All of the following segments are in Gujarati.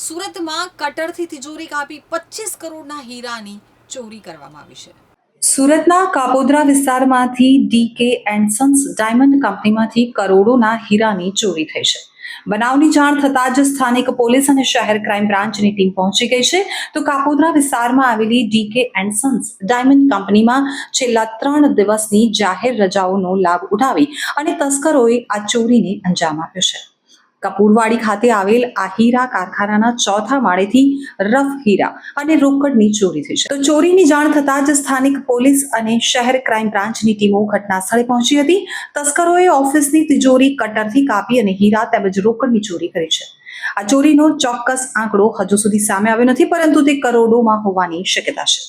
સુરતમાં કટરથી તિજોરી કાપી પચીસ કરોડના હીરાની ચોરી કરવામાં આવી છે. સુરતના કાપોદ્રા વિસ્તારમાંથી ડીકે એન્ડ સન્સ ડાયમંડ કંપનીમાંથી કરોડોના હીરાની ચોરી થઈ છે. બનાવની જાણ થતાં જ સ્થાનિક પોલીસ અને શહેર ક્રાઇમ બ્રાન્ચની ટીમ પહોંચી ગઈ છે. તો કાપોદ્રા વિસ્તારમાં આવેલી ડીકે એન્ડ સન્સ ડાયમંડ કંપનીમાં છેલ્લા ત્રણ દિવસની જાહેર રજાઓનો લાભ ઉઠાવી અને તસ્કરોએ આ ચોરીને અંજામ આપ્યો છે. કપૂરવાડી ખાતે આવેલ આ હીરા કારખાનાના ચોથા માળેથી રફ હીરા અને રોકડની ચોરી થઈ છે. તો ચોરીની જાણ થતાં જ સ્થાનિક પોલીસ અને શહેર ક્રાઇમ બ્રાન્ચની ટીમો ઘટના સ્થળે પહોંચી હતી. તસ્કરોએ ઓફિસની તિજોરી કટરથી કાપી અને હીરા તેમજ રોકડની ચોરી કરી છે. આ ચોરીનો ચોક્કસ આંકડો હજુ સુધી સામે આવ્યો નથી, પરંતુ તે કરોડોમાં હોવાની શક્યતા છે.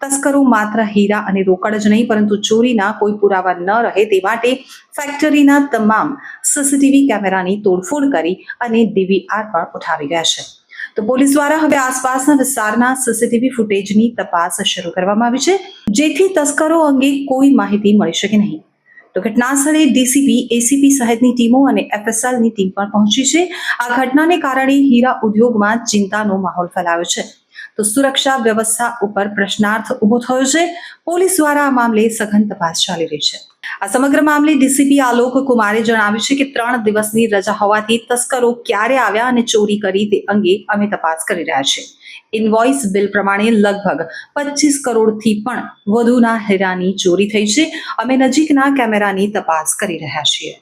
તસ્કરો માત્ર હીરા અને રોકડ જ નહીં, પરંતુ ચોરીના કોઈ પુરાવા ન રહે તે માટે ફેક્ટરીના તમામ સીસીટીવી કેમેરાની તોડફોડ કરી અને ડીવીઆર પણ ઉઠાવી રહ્યા છે. તો પોલીસ દ્વારા હવે આસપાસના વિસ્તારના સીસીટીવી ફૂટેજની તપાસ શરૂ કરવામાં આવી છે, જેથી તસ્કરો અંગે કોઈ માહિતી મળી શકે નહીં. તો ઘટના સ્થળે ડીસીપી એસીપી સહિતની ટીમો અને એફએસએલની ટીમ પણ પહોંચી છે. આ ઘટનાને કારણે હીરા ઉદ્યોગમાં ચિંતાનો માહોલ ફેલાયો છે. તો સુરક્ષા વ્યવસ્થા ઉપર પ્રશ્નાર્થ ઊભો થયો છે. પોલીસ દ્વારા આ મામલે સઘન તપાસ ચાલી રહી છે. આ સમગ્ર મામલે ડીસીપી આલોક કુમારે જણાવ્યું છે કે ત્રણ દિવસની રજા હોવાથી તસ્કરો ક્યારે આવ્યા અને ચોરી કરી તે અંગે અમે તપાસ કરી રહ્યા છીએ. ઇનવોઇસ બિલ પ્રમાણે લગભગ પચીસ કરોડથી પણ વધુના હીરાની ચોરી થઈ છે. અમે નજીકના કેમેરાની તપાસ કરી રહ્યા છીએ.